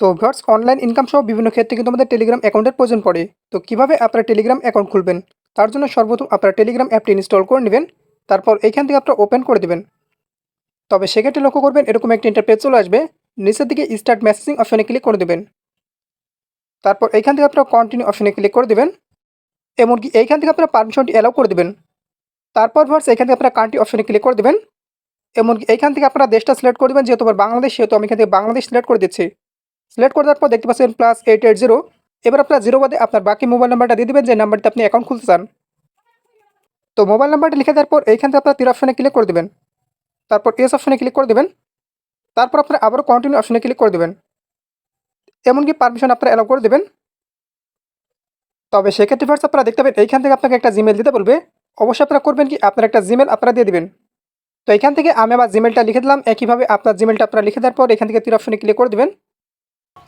তো viewers online income সহ বিভিন্ন ক্ষেত্রে কিন্তু আমাদের টেলিগ্রাম অ্যাকাউন্টের প্রয়োজন পড়ে। তো কীভাবে আপনারা টেলিগ্রাম অ্যাকাউন্ট খুলবেন? তার জন্য সর্বপ্রথম আপনারা টেলিগ্রাম অ্যাপটি ইনস্টল করে নেবেন, তারপর এইখান থেকে আপনারা ওপেন করে দেবেন। তবে সেক্ষেত্রে লক্ষ্য করবেন, এরকম একটি ইন্টারপেজ চলে আসবে, নিচের দিকে স্টার্ট মেসেজিং অপশনে ক্লিক করে দেবেন। তারপর এইখান থেকে আপনারা কন্টিনিউ অপশনে ক্লিক করে দেবেন, এমনকি এইখান থেকে আপনারা পারমিশনটি অ্যালাউ করে দেবেন। তারপর ভার্স এইখান থেকে আপনারা কান্ট্রি অপশনে ক্লিক করে দেবেন, এমনকি এইখান থেকে আপনারা দেশটা সিলেক্ট করে দেবেন, যেহেতু আমার বাংলাদেশ, সেহেতু আমি এখান থেকে বাংলাদেশ সিলেক্ট করে দিচ্ছি। সিলেক্ট করে দেওয়ার পর দেখতে পাচ্ছেন প্লাস এইট এইট জিরো এবার আপনার জিরো বাদে আপনার বাকি মোবাইল নাম্বারটা দিয়ে দেবেন, যে নাম্বারটা আপনি অ্যাকাউন্ট খুলতে চান। তো মোবাইল নাম্বারটা লিখে দেওয়ার পর এইখান থেকে আপনার তীর অপশনে ক্লিক করে দেবেন। তারপর এস অপশনে ক্লিক করে দেবেন। তারপর আপনার আবারও কন্টিনিউ অপশনে ক্লিক করে দেবেন। এমনকি পারমিশন আপনারা অ্যালাউ করে দেবেন। তবে সেক্ষেত্রে ফার্স্ট আপনারা দেখতে পাবেন এইখান থেকে আপনাকে একটা জিমেল দিতে বলবে। অবশ্যই আপনারা করবেন কি? আপনার একটা জিমেল আপনারা দিয়ে দিবেন। তো এখান থেকে আমি আমার জিমেলটা লিখে দিলাম। একইভাবে আপনার জিমেলটা আপনারা লিখে দেওয়ার পর এখান থেকে তীর অপশনে ক্লিক করে দেবেন।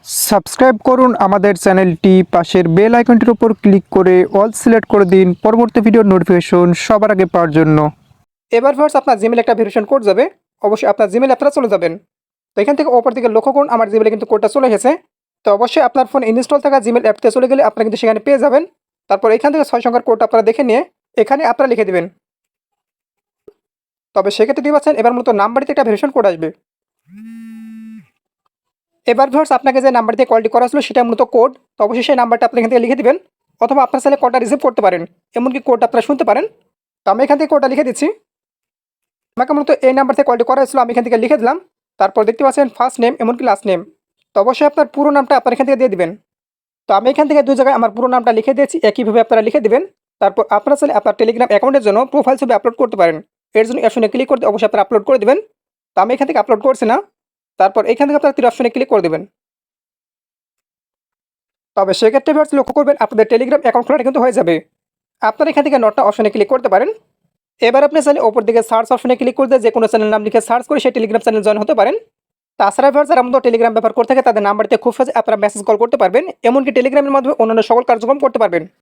সাবস্ক্রাইব করুন আমাদের চ্যানেলটি। পাশের বেল আইকনটির উপর ক্লিক করে অল সিলেক্ট করে দিন পরবর্তী ভিডিওর নোটিফিকেশন সবার আগে পাওয়ার জন্য। এবার ফার্স্ট আপনার জিমেল একটা ভেরিফিকেশন কোড যাবে। অবশ্যই আপনার জিমেল আপনারা চলে যাবেন। তো এখান থেকে ওপর দিকে লক্ষ্য করুন, আমার জিমেলে কিন্তু কোডটা চলে এসেছে। তো অবশ্যই আপনার ফোন ইনস্টল থাকা জিমেল অ্যাপতে চলে গেলে আপনারা কিন্তু সেখানে পেয়ে যাবেন। তারপর এখান থেকে ছয় সংখ্যার কোডটা আপনারা দেখে নিয়ে এখানে আপনারা লিখে দেবেন। তবে সেক্ষেত্রে দিয়ে পাচ্ছেন, এবার মতো নাম্বারটিতে একটা ভেরিফিকেশন কোড আসবে। এবার ভিউয়ার্স আপনাকে যে নাম্বার দিয়ে কলটি করা ছিল সেটা মূলত কোড তো অবশ্যই সেই নাম্বারটা আপনি এখান থেকে লিখে দিবেন, অথবা আপনার চাইলে কোডটা রিসিভ করতে পারেন, এমনকি কোডটা আপনারা শুনতে পারেন। তো আমি এখান থেকে কোডটা লিখে দিচ্ছি। আমাকে মূলত এই নাম্বার থেকে কলটি করা হয়েছিল, আমি এখান থেকে লিখে দিলাম। তারপর দেখতে পাচ্ছেন ফার্স্ট নেম এমনকি লাস্ট নেম তো অবশ্যই আপনার পুরো নামটা আপনার এখান থেকে দিয়ে দিবেন। তো আমি এখান থেকে দুই জায়গায় আমার পুরো নামটা লিখে দিয়েছি, একইভাবে আপনারা লিখে দিবেন। তারপর আপনার চাইলে আপনার টেলিগ্রাম অ্যাকাউন্টের জন্য প্রোফাইল ছবি আপলোড করতে পারেন। এর জন্য অপশনে ক্লিক করতে অবশ্যই আপনারা আপলোড করে দেবেন। তো আমি এখান থেকে আপলোড করছি না। তারপর এখান থেকে আপনারা তীর অপশনে ক্লিক করে দেবেন। তবে সেক্ষেত্রে ভার্স লক্ষ্য করবেন, আপনাদের টেলিগ্রাম অ্যাকাউন্ট খোলাটা কিন্তু হয়ে যাবে। আপনারা এখান থেকে নটটা অপশনে ক্লিক করতে পারেন। এবার আপনি চাইলে ওপর দিকে সার্চ অপশনে ক্লিক করতে যে কোনো চ্যানেল নাম লিখে সার্চ করে সেই টেলিগ্রাম চ্যানেল জয়েন হতে পারেন। তাছাড়া ভার্স যারা আমাদের টেলিগ্রাম ব্যবহার করে থাকে, তাদের নাম্বারতে খুব সহজে আপনারা মেসেজ কল করতে পারবেন। এমনকি টেলিগ্রামের মাধ্যমে অন্যান্য সকল কার্যক্রম করতে পারবেন।